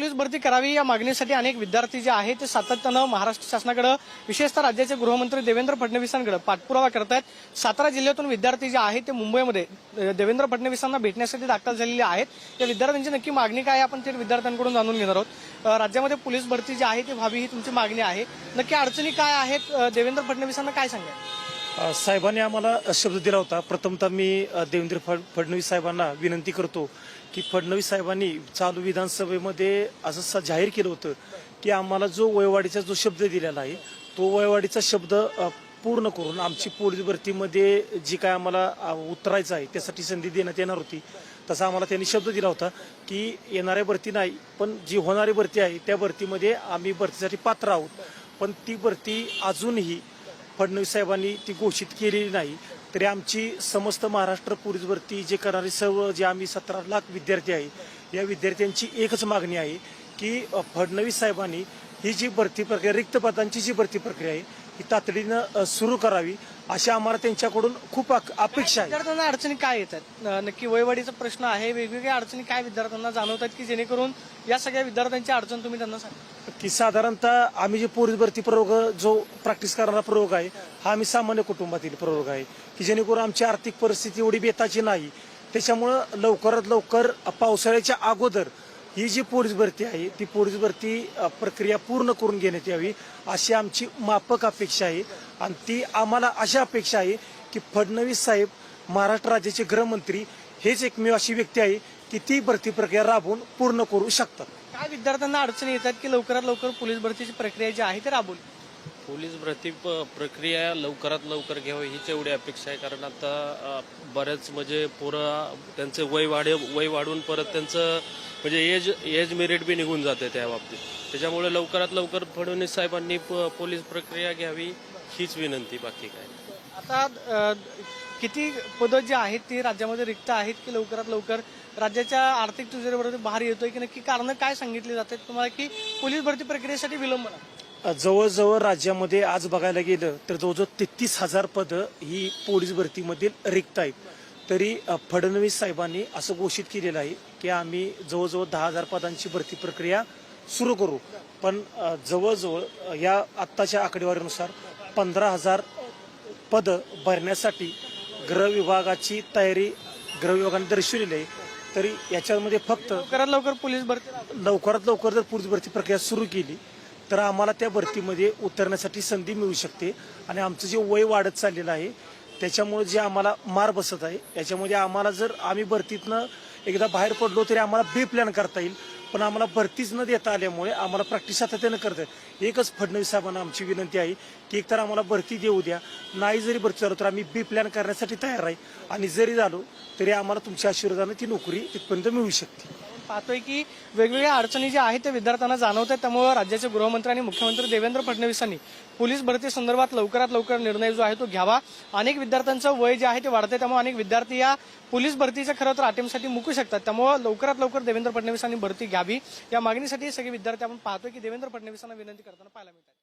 Police भरती करावी या मागणीसाठी अनेक विद्यार्थी जे आहेत ते सातत्यानं महाराष्ट्र शासनाकडे विशेषतः राज्याचे गृहमंत्री देवेंद्र फडणवीसांकडे पाठपुरावा करत आहेत सातारा जिल्ह्यातून विद्यार्थी जे आहेत ते मुंबईमध्ये देवेंद्र फडणवीसांना भेटण्यासाठी दाखल झालेले आहेत. या विद्यार्थ्यांची नक्की मागणी काय आपण ते विद्यार्थ्यांकडून जाणून घेणार आहोत. राज्यामध्ये पोलीस भरती जी आहे ती व्हावी ही तुमची मागणी आहे. नक्की अडचणी काय आहेत? देवेंद्र फडणवीसांना काय सांगा साहेबांनी आम्हाला शब्द दिला होता. प्रथमतः मी देवेंद्र फड- फडणवीस साहेबांना विनंती करतो की फडणवीस साहेबांनी चालू विधानसभेमध्ये असं स- जाहीर केलं होतं की आम्हाला जो वयवाडीचा जो शब्द दिलेला आहे तो वयवाडीचा शब्द पूर्ण करून आमची पोलीस भरतीमध्ये जी काय आम्हाला उतरायचं आहे त्यासाठी संधी देण्यात येणार होती. तसा आम्हाला त्यांनी शब्द दिला होता की येणाऱ्या भरती नाही पण जी होणारी भरती आहे त्या भरतीमध्ये आम्ही भरतीसाठी पात्र आहोत. पण ती भरती अजूनही फडणवीस साहेबांनी ती घोषित केलेली नाही तरी आमची समस्त महाराष्ट्र पोलीस भरती जे करणारे सर्व जे आम्ही सतरा लाख विद्यार्थी आहे या विद्यार्थ्यांची एकच मागणी आहे की फडणवीस साहेबांनी ही जी भरती प्रक्रिया रिक्त पदांची जी भरती प्रक्रिया आहे ही तातडीनं सुरू करावी. अशी आम्हाला त्यांच्याकडून खूप अपेक्षा आहे. विद्यार्थ्यांना अडचणी काय येतात? नक्की वयवाढीचा प्रश्न आहे. वेगवेगळ्या अडचणी काय विद्यार्थ्यांना जाणवतात की जेणेकरून या सगळ्या विद्यार्थ्यांची अडचण तुम्ही त्यांना सांगा. की साधारणतः आम्ही जे पोलीस भरती प्रयोग जो प्रॅक्टिस करणारा प्रयोग आहे हा आम्ही सामान्य कुटुंबातील प्रयोग आहे. की जेणेकरून आमची आर्थिक परिस्थिती एवढी बेताची नाही. त्याच्यामुळं लवकरात लवकर पावसाळ्याच्या अगोदर ही जी पोलीस भरती आहे ती पोलीस भरती प्रक्रिया पूर्ण करून घेण्यात यावी अशी आमची मापक अपेक्षा आहे. आणि ती आम्हाला अशा अपेक्षा आहे की फडणवीस साहेब महाराष्ट्र राज्याचे गृहमंत्री हेच एकमेव अशी व्यक्ती आहे की ती भरती प्रक्रिया राबवून पूर्ण करू शकतात. काय विद्यार्थ्यांना अडचणी येतात की लवकरात लवकर पोलीस भरतीची प्रक्रिया जी आहे ती राबवली पोलीस भरती प्रक्रिया लवकरात लवकर घ्यावी हीच एवढी अपेक्षा आहे. कारण आता बऱ्याच म्हणजे पोरं त्यांचे वय वाढे वय वाढून परत त्यांचं म्हणजे एज एज मेरिट बी निघून जाते त्या बाबतीत. त्याच्यामुळे लवकरात लवकर फडणवीस साहेबांनी पोलीस प्रक्रिया घ्यावी हीच विनंती बाकी काय आता किती पदं जी आहेत ती राज्यामध्ये रिक्त आहेत की लवकरात लवकर राज्याच्या आर्थिक तुझ्याबरोबर बाहेर येतोय की नक्की कारण काय सांगितली जातात? तुम्हाला की पोलीस भरती प्रक्रियेसाठी विलंब जवळजवळ राज्यामध्ये आज बघायला गेलं तर जवळजवळ तेहतीस हजार पदं ही पोलीस भरतीमधील रिक्त आहेत तरी फडणवीस साहेबांनी असं घोषित केलेलं आहे की आम्ही जवळजवळ दहा हजार पदांची भरती प्रक्रिया सुरू करू पण जवळजवळ या आत्ताच्या आकडेवारीनुसार पंधरा हजार पदं भरण्यासाठी गृह विभागाची तयारी गृह विभागाने दर्शवलेली आहे तरी याच्यामध्ये फक्त लवकरात लवकर पोलीस भरती. लवकरात लवकर जर पोलीस भरती प्रक्रिया सुरू केली तर आम्हाला त्या भरतीमध्ये उतरण्यासाठी संधी मिळू शकते. आणि आमचं जे वय वाढत चाललेलं आहे त्याच्यामुळे जे आम्हाला मार बसत आहे याच्यामध्ये आम्हाला जर आम्ही भरतीतनं एकदा बाहेर पडलो तरी आम्हाला बी प्लॅन करता येईल. पण आम्हाला भरतीच न देता आल्यामुळे आम्हाला प्रॅक्टिस सातत्यानं करता येईल. एकच फडणवीस साहेबांना आमची विनंती आहे की एकतर आम्हाला भरती देऊ द्या. नाही जरी भरती झालो तर आम्ही बी प्लॅन करण्यासाठी तयार आहे. आणि जरी झालो तरी आम्हाला तुमच्या आशीर्वादाने ती नोकरी तिथपर्यंत मिळू शकते. पाहतोय की वेगवेगळ्या अडचणी ज्या आहेत त्या विद्यार्थ्यांना जाणवत आहेत. त्यामुळे राज्याचे गृहमंत्री आणि मुख्यमंत्री देवेंद्र फडणवीसांनी पोलीस भरती संदर्भात लवकरात लवकर निर्णय जो आहे तो घ्यावा. अनेक विद्यार्थ्यांचं वय जे आहे ते वाढतंय. त्यामुळे अनेक विद्यार्थी या पोलीस भरतीच्या खरं तर अटेम्पसाठी मुकू शकतात. त्यामुळे लवकरात लवकर देवेंद्र फडणवीसांनी भरती घ्यावी. या मागणीसाठी सगळे विद्यार्थी आपण पाहतोय की देवेंद्र फडणवीसांना विनंती करताना पाहायला मिळतात